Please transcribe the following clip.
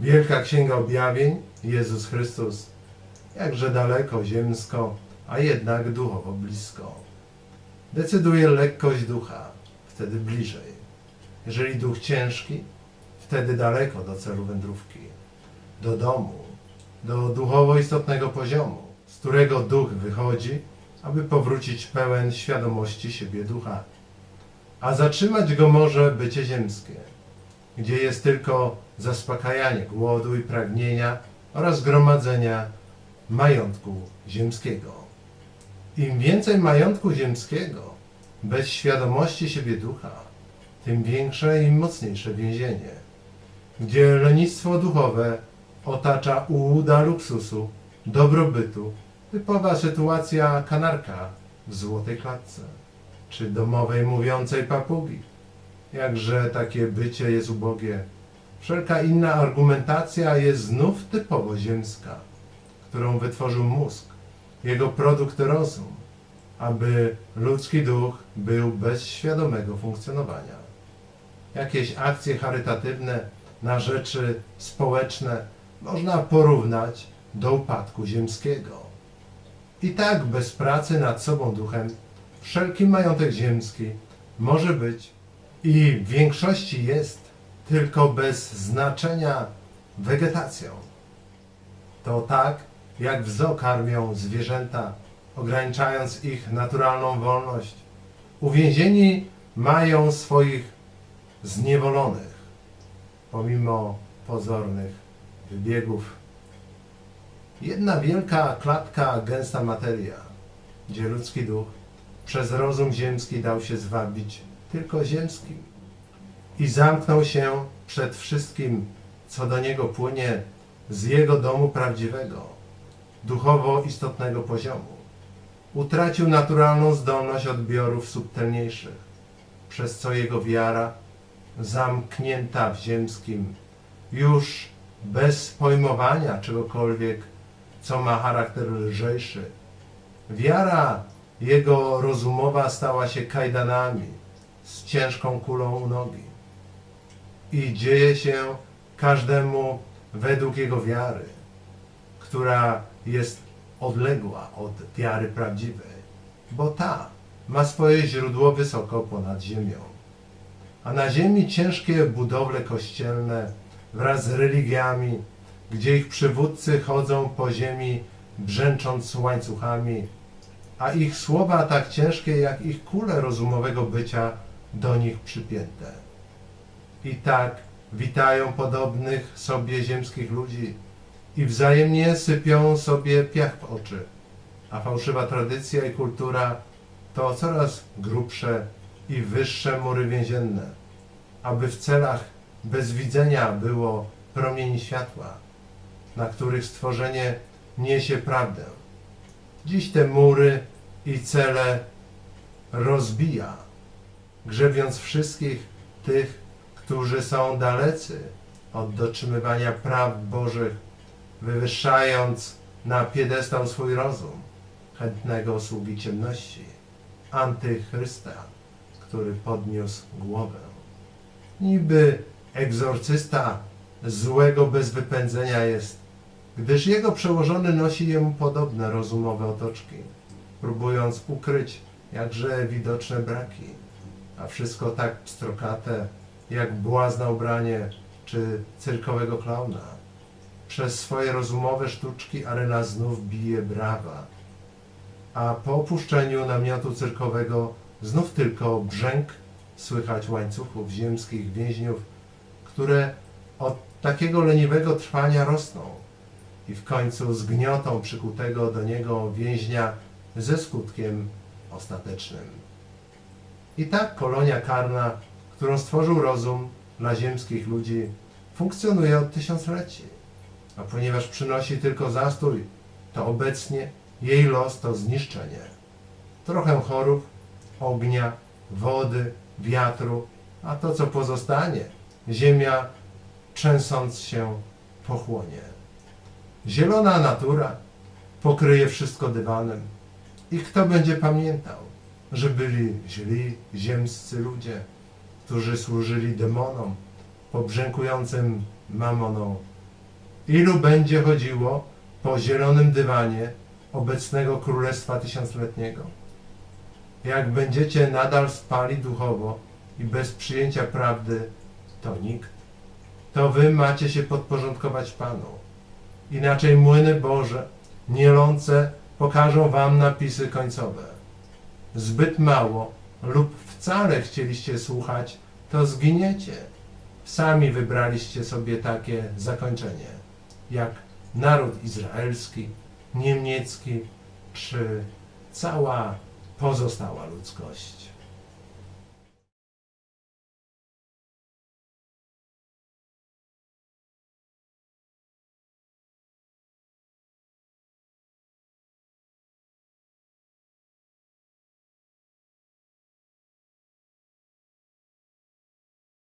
Wielka Księga Objawień, Jezus Chrystus, jakże daleko ziemsko, a jednak duchowo blisko. Decyduje lekkość ducha, wtedy bliżej. Jeżeli duch ciężki, wtedy daleko do celu wędrówki, do domu, do duchowo istotnego poziomu, z którego duch wychodzi, aby powrócić pełen świadomości siebie ducha. A zatrzymać go może bycie ziemskie, gdzie jest tylko zaspokajanie głodu i pragnienia oraz gromadzenia majątku ziemskiego. Im więcej majątku ziemskiego, bez świadomości siebie ducha, tym większe i mocniejsze więzienie, gdzie lenistwo duchowe otacza ułuda luksusu, dobrobytu, typowa sytuacja kanarka w złotej klatce, czy domowej mówiącej papugi. Jakże takie bycie jest ubogie. Wszelka inna argumentacja jest znów typowo ziemska, którą wytworzył mózg, jego produkt rozum, aby ludzki duch był bez świadomego funkcjonowania. Jakieś akcje charytatywne na rzeczy społeczne można porównać do upadku ziemskiego. I tak bez pracy nad sobą duchem wszelki majątek ziemski może być i w większości jest tylko bez znaczenia wegetacją. To tak, jak w zoo karmią zwierzęta, ograniczając ich naturalną wolność. Uwięzieni mają swoich zniewolonych, pomimo pozornych wybiegów. Jedna wielka klatka, gęsta materia, gdzie ludzki duch przez rozum ziemski dał się zwabić tylko ziemskim i zamknął się przed wszystkim, co do niego płynie z jego domu prawdziwego, duchowo istotnego poziomu. Utracił naturalną zdolność odbiorów subtelniejszych, przez co jego wiara, zamknięta w ziemskim, już bez pojmowania czegokolwiek, co ma charakter lżejszy. Wiara jego rozumowa stała się kajdanami z ciężką kulą u nogi. I dzieje się każdemu według jego wiary, która jest odległa od wiary prawdziwej, bo ta ma swoje źródło wysoko ponad ziemią. A na ziemi ciężkie budowle kościelne wraz z religiami, gdzie ich przywódcy chodzą po ziemi brzęcząc łańcuchami, a ich słowa tak ciężkie jak ich kule rozumowego bycia do nich przypięte. I tak witają podobnych sobie ziemskich ludzi i wzajemnie sypią sobie piach w oczy, a fałszywa tradycja i kultura to coraz grubsze i wyższe mury więzienne, aby w celach bez widzenia było promieni światła, na których stworzenie niesie prawdę. Dziś te mury i cele rozbija, grzebiąc wszystkich tych, którzy są dalecy od dotrzymywania praw Bożych, wywyższając na piedestał swój rozum, chętnego sługi ciemności, antychrysta, który podniósł głowę. Niby egzorcysta złego bez wypędzenia jest, gdyż jego przełożony nosi jemu podobne rozumowe otoczki, próbując ukryć jakże widoczne braki, a wszystko tak pstrokate, jak błazna ubranie czy cyrkowego klauna. Przez swoje rozumowe sztuczki arena znów bije brawa, a po opuszczeniu namiotu cyrkowego znów tylko brzęk słychać łańcuchów ziemskich więźniów, które od takiego leniwego trwania rosną i w końcu zgniotą przykutego do niego więźnia ze skutkiem ostatecznym. I tak kolonia karna, którą stworzył rozum dla ziemskich ludzi, funkcjonuje od tysiącleci. A ponieważ przynosi tylko zastój, to obecnie jej los to zniszczenie. Trochę chorób, ognia, wody, wiatru, a to co pozostanie, ziemia trzęsąc się pochłonie. Zielona natura pokryje wszystko dywanem. I kto będzie pamiętał, że byli źli, ziemscy ludzie, którzy służyli demonom, pobrzękującym mamoną Ilu będzie chodziło po zielonym dywanie obecnego Królestwa Tysiącletniego? Jak będziecie nadal spali duchowo i bez przyjęcia prawdy, to nikt. To wy macie się podporządkować Panu. Inaczej młyny Boże, nielące, pokażą wam napisy końcowe. Zbyt mało lub wcale chcieliście słuchać, to zginiecie. Sami wybraliście sobie takie zakończenie, jak naród izraelski, niemiecki czy cała pozostała ludzkość.